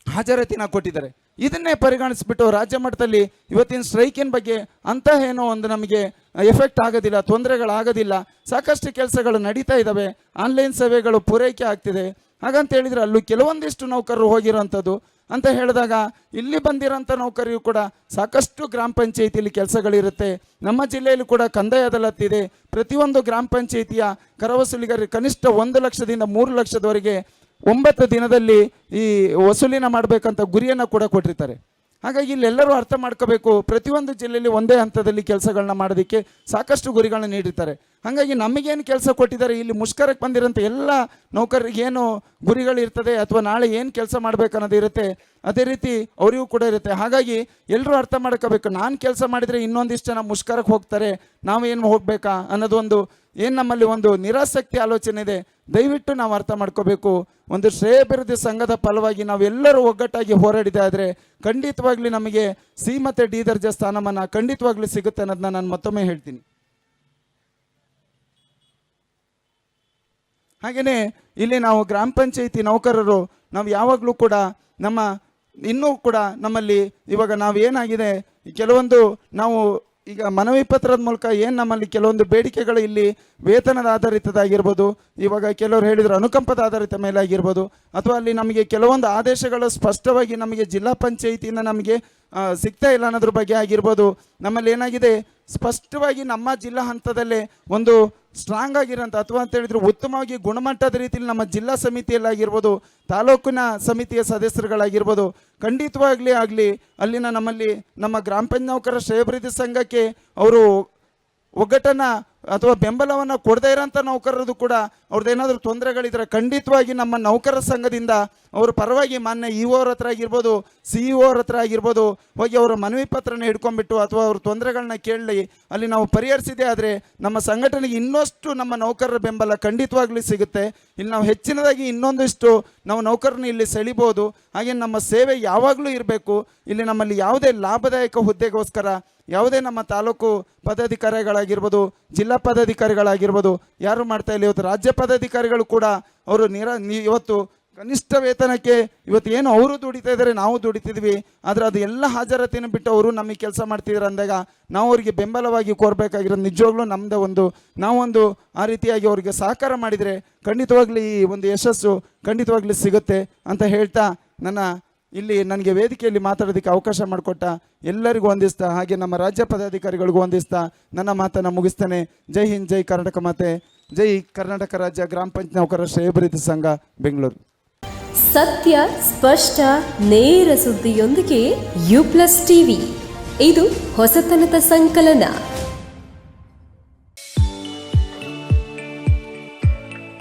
ಹಾಜರಾತಿನ ಕೊಟ್ಟಿದ್ದಾರೆ. ಇದನ್ನೇ ಪರಿಗಣಿಸ್ಬಿಟ್ಟು ರಾಜ್ಯ ಮಟ್ಟದಲ್ಲಿ ಇವತ್ತಿನ ಸ್ಟ್ರೈಕಿನ ಬಗ್ಗೆ ಅಂತ ಏನೋ ಒಂದು ನಮಗೆ ಎಫೆಕ್ಟ್ ಆಗೋದಿಲ್ಲ, ತೊಂದರೆಗಳಾಗೋದಿಲ್ಲ. ಸಾಕಷ್ಟು ಕೆಲಸಗಳು ನಡೀತಾ ಇದ್ದಾವೆ. ಆನ್ಲೈನ್ ಸೇವೆಗಳು ಪೂರೈಕೆ ಆಗ್ತಿದೆ. ಹಾಗಂತ ಹೇಳಿದರೆ ಅಲ್ಲೂ ಕೆಲವೊಂದಿಷ್ಟು ನೌಕರರು ಹೋಗಿರೋಂಥದ್ದು ಅಂತ ಹೇಳಿದಾಗ, ಇಲ್ಲಿ ಬಂದಿರೋಂಥ ನೌಕರಿಯು ಕೂಡ ಸಾಕಷ್ಟು ಗ್ರಾಮ ಪಂಚಾಯಿತಿಯಲ್ಲಿ ಕೆಲಸಗಳಿರುತ್ತೆ. ನಮ್ಮ ಜಿಲ್ಲೆಯಲ್ಲಿ ಕೂಡ ಕಂದಾಯ ಪ್ರತಿಯೊಂದು ಗ್ರಾಮ ಪಂಚಾಯಿತಿಯ ಕರವಸೂಲಿಗರಿಗೆ ಕನಿಷ್ಠ ಒಂದು ಲಕ್ಷದಿಂದ ಮೂರು ಲಕ್ಷದವರೆಗೆ ಒಂಬತ್ತು ದಿನದಲ್ಲಿ ಈ ವಸೂಲಿನ ಮಾಡಬೇಕಂತ ಗುರಿಯನ್ನು ಕೂಡ ಕೊಟ್ಟಿರ್ತಾರೆ. ಹಾಗಾಗಿ ಇಲ್ಲೆಲ್ಲರೂ ಅರ್ಥ ಮಾಡ್ಕೋಬೇಕು. ಪ್ರತಿಯೊಂದು ಜಿಲ್ಲೆಯಲ್ಲಿ ಒಂದೇ ಹಂತದಲ್ಲಿ ಕೆಲಸಗಳನ್ನ ಮಾಡೋದಕ್ಕೆ ಸಾಕಷ್ಟು ಗುರಿಗಳನ್ನ ನೀಡಿರ್ತಾರೆ. ಹಾಗಾಗಿ ನಮಗೇನು ಕೆಲಸ ಕೊಟ್ಟಿದ್ದಾರೆ, ಇಲ್ಲಿ ಮುಷ್ಕರಕ್ಕೆ ಬಂದಿರೋಂಥ ಎಲ್ಲ ನೌಕರರಿಗೆ ಗುರಿಗಳಿರ್ತದೆ ಅಥವಾ ನಾಳೆ ಏನು ಕೆಲಸ ಮಾಡಬೇಕು ಅನ್ನೋದು ಇರುತ್ತೆ, ಅದೇ ರೀತಿ ಅವರಿಗೂ ಕೂಡ ಇರುತ್ತೆ. ಹಾಗಾಗಿ ಎಲ್ಲರೂ ಅರ್ಥ ಮಾಡ್ಕೋಬೇಕು. ನಾನು ಕೆಲಸ ಮಾಡಿದರೆ ಇನ್ನೊಂದಿಷ್ಟು ಜನ ಮುಷ್ಕರಕ್ಕೆ ಹೋಗ್ತಾರೆ, ನಾವೇನು ಹೋಗಬೇಕಾ ಅನ್ನೋದು ಒಂದು ಏನು ನಮ್ಮಲ್ಲಿ ಒಂದು ನಿರಾಸಕ್ತಿ ಆಲೋಚನೆ ಇದೆ? ದಯವಿಟ್ಟು ನಾವು ಅರ್ಥ ಮಾಡ್ಕೋಬೇಕು. ಒಂದು ಶ್ರೇಯಾಭಿವೃದ್ಧಿ ಸಂಘದ ಫಲವಾಗಿ ನಾವೆಲ್ಲರೂ ಒಗ್ಗಟ್ಟಾಗಿ ಹೋರಾಡಿದೆ ಆದರೆ ಖಂಡಿತವಾಗ್ಲಿ ನಮಗೆ ಸಿ ಮತ್ತು ಡಿ ದರ್ಜೆ ಸ್ಥಾನಮಾನ ಖಂಡಿತವಾಗ್ಲಿ ಸಿಗುತ್ತೆ ಅನ್ನೋದನ್ನ ನಾನು ಮತ್ತೊಮ್ಮೆ ಹೇಳ್ತೀನಿ. ಹಾಗೆಯೇ ಇಲ್ಲಿ ನಾವು ಗ್ರಾಮ ಪಂಚಾಯಿತಿ ನೌಕರರು, ನಾವು ಯಾವಾಗಲೂ ಕೂಡ ನಮ್ಮ, ಇನ್ನೂ ಕೂಡ ನಮ್ಮಲ್ಲಿ ಇವಾಗ ನಾವು ಏನಾಗಿದೆ ಕೆಲವೊಂದು ನಾವು ಈಗ ಮನವಿ ಪತ್ರದ ಮೂಲಕ ಏನು ನಮ್ಮಲ್ಲಿ ಕೆಲವೊಂದು ಬೇಡಿಕೆಗಳು ಇಲ್ಲಿ ವೇತನದ ಆಧಾರಿತದಾಗಿರ್ಬೋದು ಇವಾಗ ಕೆಲವರು ಹೇಳಿದ್ರು ಅನುಕಂಪದ ಆಧಾರಿತ ಮೇಲೆ ಆಗಿರ್ಬೋದು, ಅಥವಾ ಅಲ್ಲಿ ನಮಗೆ ಕೆಲವೊಂದು ಆದೇಶಗಳು ಸ್ಪಷ್ಟವಾಗಿ ನಮಗೆ ಜಿಲ್ಲಾ ಪಂಚಾಯಿತಿಯಿಂದ ನಮಗೆ ಸಿಗ್ತಾ ಇಲ್ಲ ಅನ್ನೋದ್ರ ಬಗ್ಗೆ ಆಗಿರ್ಬೋದು, ನಮ್ಮಲ್ಲಿ ಏನಾಗಿದೆ ಸ್ಪಷ್ಟವಾಗಿ ನಮ್ಮ ಜಿಲ್ಲಾ ಹಂತದಲ್ಲೇ ಒಂದು ಸ್ಟ್ರಾಂಗ್ ಆಗಿರೋಂಥ ಅಥವಾ ಅಂತ ಹೇಳಿದ್ರೆ ಉತ್ತಮವಾಗಿ ಗುಣಮಟ್ಟದ ರೀತಿಯಲ್ಲಿ ನಮ್ಮ ಜಿಲ್ಲಾ ಸಮಿತಿಯಲ್ಲಾಗಿರ್ಬೋದು, ತಾಲೂಕಿನ ಸಮಿತಿಯ ಸದಸ್ಯರುಗಳಾಗಿರ್ಬೋದು, ಖಂಡಿತವಾಗ್ಲಿ ಆಗಲಿ ಅಲ್ಲಿನ ನಮ್ಮಲ್ಲಿ ನಮ್ಮ ಗ್ರಾಮ ಪಂಚಾಯತ್ ನೌಕರ ಶ್ರೇಯಭಿವೃದ್ಧಿ ಸಂಘಕ್ಕೆ ಅವರು ಒಗ್ಗಟ್ಟನ್ನು ಅಥವಾ ಬೆಂಬಲವನ್ನು ಕೊಡದೇ ಇರೋಂಥ ನೌಕರರದು ಕೂಡ ಅವ್ರದ್ದೇನಾದರೂ ತೊಂದರೆಗಳಿದ್ರೆ ಖಂಡಿತವಾಗಿ ನಮ್ಮ ನೌಕರರ ಸಂಘದಿಂದ ಅವರು ಪರವಾಗಿ ಮಾನ್ಯ ಇ ಅವ್ರ ಹತ್ರ ಆಗಿರ್ಬೋದು ಸಿ ಇ ಒರ ಹತ್ರ ಆಗಿರ್ಬೋದು, ಹೋಗಿ ಅವರ ಮನವಿ ಪತ್ರನ ಹಿಡ್ಕೊಂಡ್ಬಿಟ್ಟು ಅಥವಾ ಅವ್ರ ತೊಂದರೆಗಳನ್ನ ಕೇಳಿ, ಅಲ್ಲಿ ನಾವು ಪರಿಹರಿಸಿದೆ ಆದರೆ ನಮ್ಮ ಸಂಘಟನೆಗೆ ಇನ್ನಷ್ಟು ನಮ್ಮ ನೌಕರರ ಬೆಂಬಲ ಖಂಡಿತವಾಗ್ಲೂ ಸಿಗುತ್ತೆ. ಇಲ್ಲಿ ನಾವು ಹೆಚ್ಚಿನದಾಗಿ ಇನ್ನೊಂದಿಷ್ಟು ನಾವು ನೌಕರನ್ನ ಇಲ್ಲಿ ಸೆಳಿಬೋದು. ಹಾಗೆ ನಮ್ಮ ಸೇವೆ ಯಾವಾಗಲೂ ಇರಬೇಕು. ಇಲ್ಲಿ ನಮ್ಮಲ್ಲಿ ಯಾವುದೇ ಲಾಭದಾಯಕ ಹುದ್ದೆಗೋಸ್ಕರ ಯಾವುದೇ ನಮ್ಮ ತಾಲೂಕು ಪದಾಧಿಕಾರಿಗಳಾಗಿರ್ಬೋದು, ಜಿಲ್ಲಾ ಪದಾಧಿಕಾರಿಗಳಾಗಿರ್ಬೋದು, ಯಾರು ಮಾಡ್ತಾ ಇಲ್ಲ, ಇವತ್ತು ರಾಜ್ಯ ಪದಾಧಿಕಾರಿಗಳು ಕೂಡ ಅವರು ನಿರ ಇವತ್ತು ಕನಿಷ್ಠ ವೇತನಕ್ಕೆ ಇವತ್ತು ಏನು ಅವರು ದುಡಿತಾ ಇದ್ದಾರೆ, ನಾವು ದುಡಿತಿದ್ವಿ, ಆದರೆ ಅದು ಎಲ್ಲ ಹಾಜರಾತಿನ ಬಿಟ್ಟು ಅವರು ನಮಗೆ ಕೆಲಸ ಮಾಡ್ತಿದ್ರು ಅಂದಾಗ ನಾವು ಅವರಿಗೆ ಬೆಂಬಲವಾಗಿ ಕೋರಬೇಕಾಗಿರೋದು ನಿಜವಾಗ್ಲೂ ನಮ್ಮದೇ ಒಂದು ನಾವೊಂದು ಆ ರೀತಿಯಾಗಿ ಅವರಿಗೆ ಸಹಕಾರ ಮಾಡಿದರೆ ಖಂಡಿತವಾಗ್ಲಿ ಈ ಒಂದು ಯಶಸ್ಸು ಖಂಡಿತವಾಗ್ಲಿ ಸಿಗುತ್ತೆ ಅಂತ ಹೇಳ್ತಾ ನನ್ನ ಇಲ್ಲಿ ನನಗೆ ವೇದಿಕೆಯಲ್ಲಿ ಮಾತಾಡೋದಕ್ಕೆ ಅವಕಾಶ ಮಾಡಿಕೊಟ್ಟ ಎಲ್ಲರಿಗೂ ವಂದಿಸ್ತಾ, ಹಾಗೆ ನಮ್ಮ ರಾಜ್ಯ ಪದಾಧಿಕಾರಿಗಳಿಗೂ ವಂದಿಸ್ತಾ ನನ್ನ ಮಾತನ್ನು ಮುಗಿಸ್ತೇನೆ. ಜೈ ಹಿಂದ್, ಜೈ ಕರ್ನಾಟಕ ಮಾತೆ. ಜೈ ಕರ್ನಾಟಕ ರಾಜ್ಯ ಗ್ರಾಮ ಪಂಚಾಯತ್ ನೌಕರರ ಶ್ರೇಯಭರಿತ ಸಂಘ, ಬೆಂಗಳೂರು.
ಸತ್ಯ, ಸ್ಪಷ್ಟ, ನೇರ ಸುದ್ದಿಯೊಂದಿಗೆ ಯು ಪ್ಲಸ್ ಟಿವಿ. ಇದು ಹೊಸತನದ ಸಂಕಲನ.